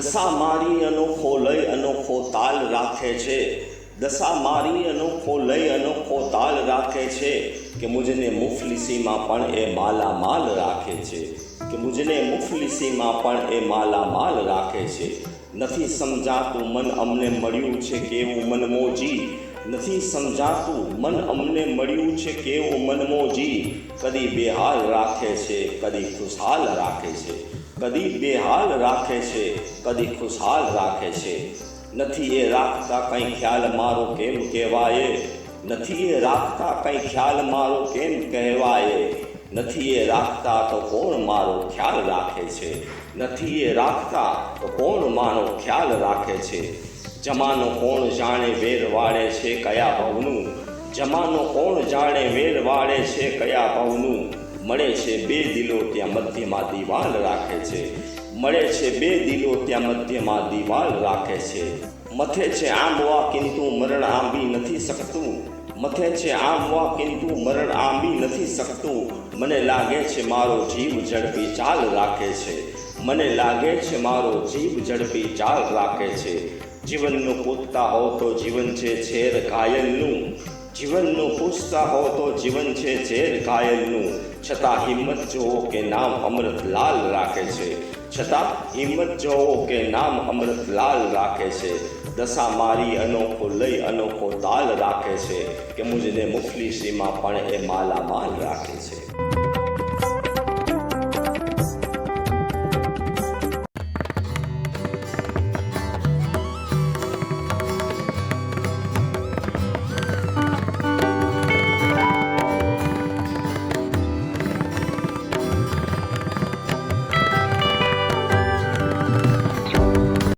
દશા મારી અનોખો લઈ અનોખો તાલ રાખે છે. દશા મારી અનોખો લઈ અનોખો તાલ રાખે છે કે મુજને મુફલિસીમાં પણ એ માલા માલ રાખે છે. કે મુજને મુફલિસીમાં પણ એ માલા માલ રાખે છે. નથી સમજાતું મન અમને મળ્યું છે કેવું મનમોજી. નથી સમજાતું. મન અમને મળ્યું છે કેવું મનમોજી કદી બેહાલ રાખે છે, કદી ખુશહાલ રાખે છે. કદી બેહાલ રાખે છે, કદી ખુશહાલ રાખે છે. નથી એ રાખતા કંઈ ખ્યાલ મારો કેમ કહેવાય? નથી એ રાખતા કંઈ ખ્યાલ મારો કેમ કહેવાય? નથી એ રાખતા તો કોણ મારો ખ્યાલ રાખે છે? નથી એ રાખતા તો કોણ મારો ખ્યાલ રાખે છે? જમાનો કોણ જાણે વેર વાળે છે કયા ભવનું? જમાનો કોણ જાણે વેર વાળે છે કયા ભવનું? મળે છે બે દિલો ત્યાં મધ્યમાં દિવાલ રાખે છે. મળે છે બે દિલો ત્યાં મધ્યમાં દિવાલ રાખે છે. મથે છે આંબવા કિંતુ મરણ આંબી નથી શકતું. મથે છે આંબવા કિંતુ મરણ આંબી નથી શકતું. મને લાગે છે મારો જીવ ઝડપી ચાલ રાખે છે. મને લાગે છે મારો જીવ ઝડપી ચાલ રાખે છે. જીવનનું પૂછતા હો તો જીવન છે છેર ઘાયલનું જીવનનું પૂછતા હો તો જીવન છે ઝેર ઘાયલનું છતાં હિંમત જોવો કે નામ અમૃત લાલ રાખે છે. છતાં હિંમત જોવો કે નામ અમૃત લાલ રાખે છે. દશા મારી અનોખો લઈ અનોખો તાલ રાખે છે. કે મુજને મુફલીસીમાં પણ એ માલા માલ રાખે છે.